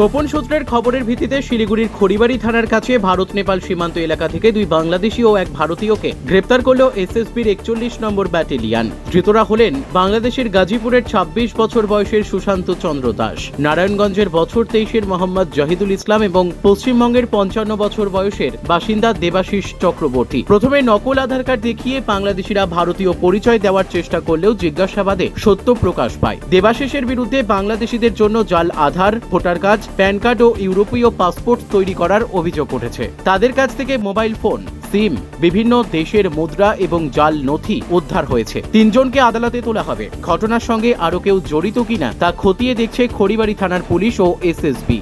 গোপন সূত্রের খবরের ভিত্তিতে শিলিগুড়ির খড়িবাড়ি থানার কাছে ভারত, নেপাল সীমান্ত এলাকা থেকে দুই বাংলাদেশি ও এক ভারতীয়কে গ্রেপ্তার করল এসএসবির একচল্লিশ নম্বর ব্যাটেলিয়ান। ধৃতরা হলেন বাংলাদেশের গাজীপুরের ২৬ বছর বয়সের সুশান্ত চন্দ্র দাস। নারায়ণগঞ্জের বছর তেইশের মোহাম্মদ জাহিদুল ইসলাম এবং পশ্চিমবঙ্গের পঞ্চান্ন বছর বয়সের বাসিন্দা দেবাশিস চক্রবর্তী। প্রথমে নকল আধার কার্ড দেখিয়ে বাংলাদেশিরা ভারতীয় পরিচয় দেওয়ার চেষ্টা করলেও জিজ্ঞাসাবাদে সত্য প্রকাশ পায়। দেবাশিসের বিরুদ্ধে বাংলাদেশিদের জন্য জাল Aadhaar, voter card PAN card ও ইউরোপীয় পাসপোর্ট তৈরি করার অভিযোগ উঠেছে। তাদের কাছ থেকে মোবাইল ফোন, সিম, বিভিন্ন দেশের মুদ্রা এবং জাল নথি উদ্ধার হয়েছে। তিনজনকে আদালতে তোলা হবে। ঘটনার সঙ্গে আরও কেউ জড়িত কিনা তা খতিয়ে দেখছে খড়িবাড়ি থানার পুলিশ ও এসএসবি।